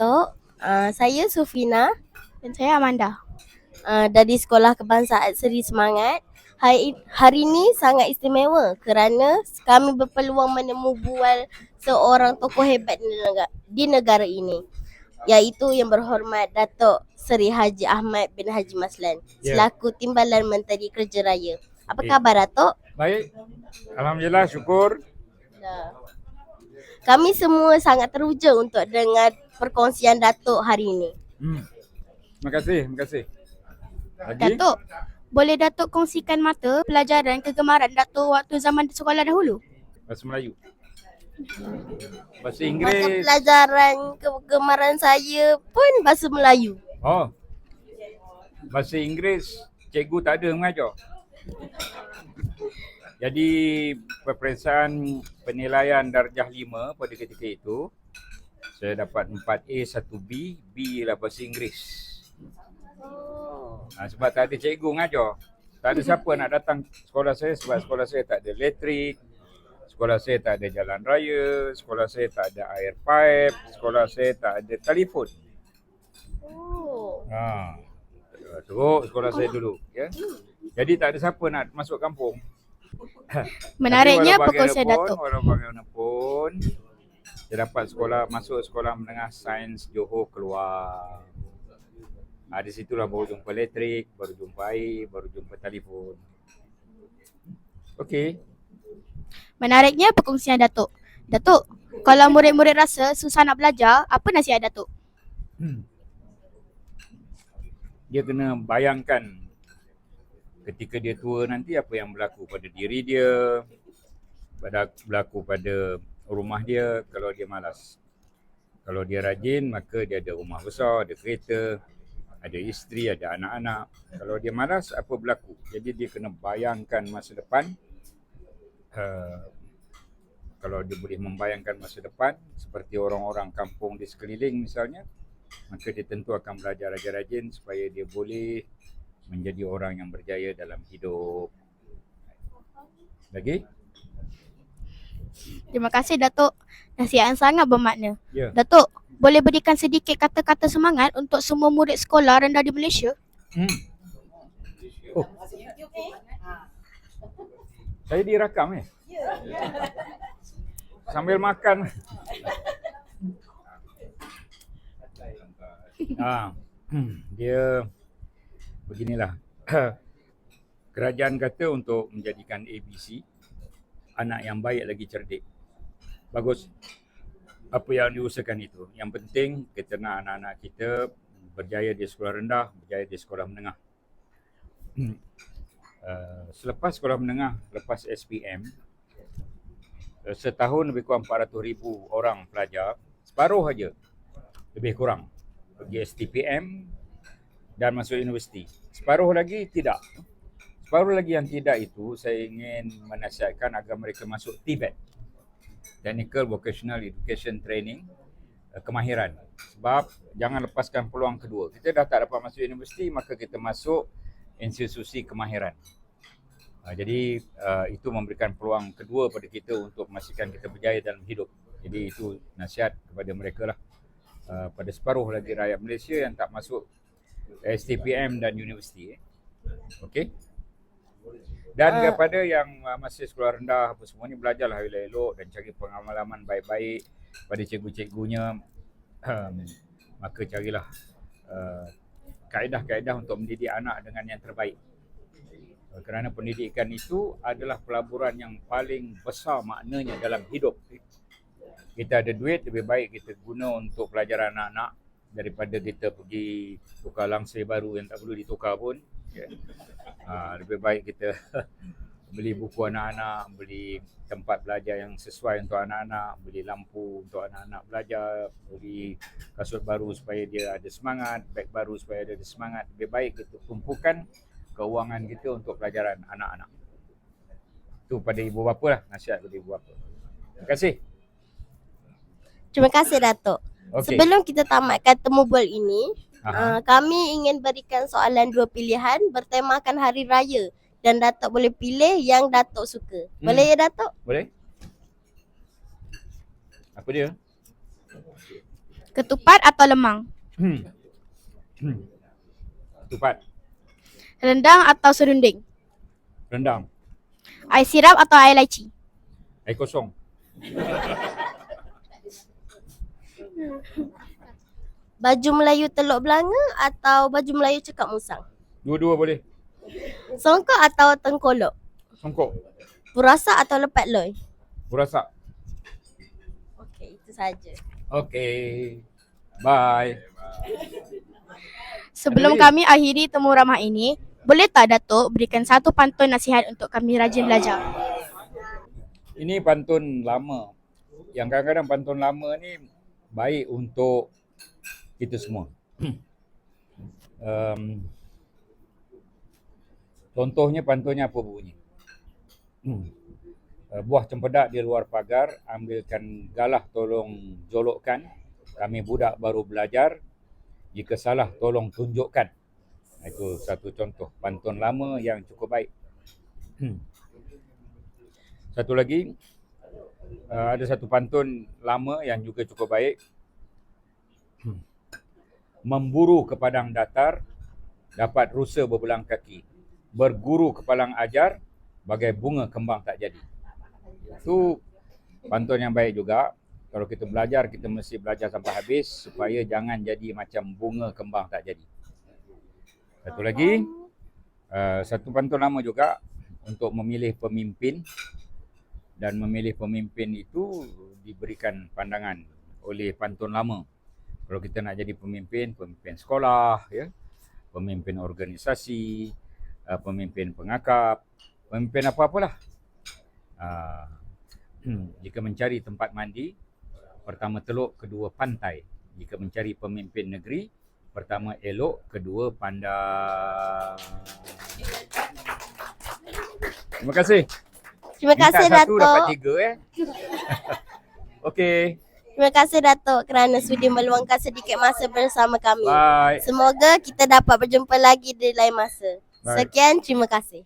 Datuk. Uh, saya Sufina Dan saya Amanda. uh, dari Sekolah Kebangsaan Seri Semangat. Hari, hari ini sangat istimewa kerana kami berpeluang menemu bual seorang tokoh hebat di negara, di negara ini. Iaitu yang berhormat Datuk Seri Haji Ahmad bin Haji Maslan Ya. selaku Timbalan Menteri Kerja Raya. Apa Eh. khabar Datuk? Baik. Alhamdulillah syukur. Dah. Kami semua sangat teruja untuk dengar perkongsian Datuk hari ini. Hmm. Terima kasih, terima kasih. Lagi? Datuk, boleh Datuk kongsikan mata pelajaran kegemaran Datuk waktu zaman sekolah dahulu? Bahasa Melayu. Bahasa Mata Inggeris. pelajaran kegemaran saya pun bahasa Melayu. Oh. Bahasa Inggeris cikgu tak ada mengajar. Jadi peperiksaan penilaian darjah 5 pada ketika itu saya dapat 4A 1B, B lah bahasa Inggeris. Ha, sebab tak ada cikgu mengajar. Tak ada siapa nak datang sekolah saya sebab sekolah saya tak ada elektrik. Sekolah saya tak ada jalan raya, sekolah saya tak ada air pipe, sekolah saya tak ada telefon. Oh. Ha. Teruk sekolah saya dulu, ya. Jadi tak ada siapa nak masuk kampung. Menariknya perkongsian bagaimanapun, Datuk. Walau bagaimanapun, saya dapat sekolah masuk sekolah menengah sains Johor keluar. Ha, di situlah baru jumpa elektrik, baru jumpa air, baru jumpa telefon. Okey. Menariknya perkongsian Datuk. Datuk, kalau murid-murid rasa susah nak belajar, apa nasihat Datuk? Dia kena bayangkan ketika dia tua nanti apa yang berlaku pada diri dia, pada berlaku pada rumah dia kalau dia malas. Kalau dia rajin maka dia ada rumah besar, ada kereta, ada isteri, ada anak-anak. Kalau dia malas apa berlaku? Jadi dia kena bayangkan masa depan. Uh, kalau dia boleh membayangkan masa depan seperti orang-orang kampung di sekeliling misalnya, maka dia tentu akan belajar rajin-rajin supaya dia boleh menjadi orang yang berjaya dalam hidup. Lagi? Terima kasih Datuk. Nasihat sangat bermakna. Ya. Datuk, boleh berikan sedikit kata-kata semangat untuk semua murid sekolah rendah di Malaysia? Hmm. Oh. Saya direkam eh? Sambil makan. ah, dia beginilah. Kerajaan kata untuk menjadikan ABC anak yang baik lagi cerdik. Bagus. Apa yang diusahakan itu. Yang penting kita nak anak-anak kita berjaya di sekolah rendah, berjaya di sekolah menengah. Uh, selepas sekolah menengah, lepas SPM, uh, setahun lebih kurang 400 ribu orang pelajar, separuh saja lebih kurang pergi STPM dan masuk universiti. Separuh lagi tidak. Separuh lagi yang tidak itu saya ingin menasihatkan agar mereka masuk TVET. Technical Vocational Education Training uh, kemahiran. Sebab jangan lepaskan peluang kedua. Kita dah tak dapat masuk universiti maka kita masuk institusi kemahiran. Uh, jadi uh, itu memberikan peluang kedua pada kita untuk memastikan kita berjaya dalam hidup. Jadi itu nasihat kepada mereka lah. Uh, pada separuh lagi rakyat Malaysia yang tak masuk STPM dan universiti. Eh. Okey. Dan Ah. kepada yang uh, masih sekolah rendah apa semua ni belajarlah elok-elok dan cari pengalaman baik-baik pada cikgu-cikgunya. Um, maka carilah uh, kaedah-kaedah untuk mendidik anak dengan yang terbaik. Uh, Kerana pendidikan itu adalah pelaburan yang paling besar maknanya dalam hidup. Kita ada duit lebih baik kita guna untuk pelajaran anak-anak daripada kita pergi tukar langsir baru yang tak perlu ditukar pun. Ya. Ha, lebih baik kita beli buku anak-anak, beli tempat belajar yang sesuai untuk anak-anak, beli lampu untuk anak-anak belajar, beli kasut baru supaya dia ada semangat, beg baru supaya dia ada semangat. Lebih baik kita tumpukan keuangan kita untuk pelajaran anak-anak. Itu pada ibu bapa lah, nasihat pada ibu bapa. Terima kasih. Terima kasih Datuk. Okey. Sebelum kita tamatkan temu bual ini. Uh, kami ingin berikan soalan dua pilihan bertemakan hari raya dan Datuk boleh pilih yang Datuk suka. Hmm. Boleh ya Datuk? Boleh? Apa dia? Ketupat atau lemang? Tupat, Rendang atau serunding? rendang, Air sirap atau air laci? air kosong, Baju Melayu Teluk Belanga atau baju Melayu Cekap Musang? dua-dua boleh. Songkok atau tengkolok? Songkok, Purasa atau lepat loy? burasak. Okey, itu saja. Okay. Bye. Sebelum Ada kami akhiri temu ramah ini, boleh tak Datuk berikan satu pantun nasihat untuk kami rajin belajar? Ini pantun lama. Yang kadang-kadang pantun lama ni baik untuk kita semua. um, contohnya pantunnya apa bunyi? Uh, buah cempedak di luar pagar, ambilkan galah tolong jolokkan. Kami budak baru belajar, jika salah tolong tunjukkan. Itu satu contoh pantun lama yang cukup baik. Satu lagi, uh, ada satu pantun lama yang juga cukup baik. Memburu ke padang datar, dapat rusa berbelang kaki. Berguru ke palang ajar, bagai bunga kembang tak jadi. Itu pantun yang baik juga. Kalau kita belajar, kita mesti belajar sampai habis supaya jangan jadi macam bunga kembang tak jadi. Satu lagi, uh, satu pantun lama juga untuk memilih pemimpin dan memilih pemimpin itu diberikan pandangan oleh pantun lama. Kalau kita nak jadi pemimpin, pemimpin sekolah, ya, pemimpin organisasi, uh, pemimpin pengakap, pemimpin apa-apalah. Uh, jika mencari tempat mandi, pertama teluk, kedua pantai. Jika mencari pemimpin negeri, pertama elok, kedua pandai. Terima kasih. Terima kasih Minta satu dapat Datuk. tiga eh. Okey. Terima kasih Datuk kerana sudi meluangkan sedikit masa bersama kami. Bye. Semoga kita dapat berjumpa lagi di lain masa. Baik. Sekian, terima kasih.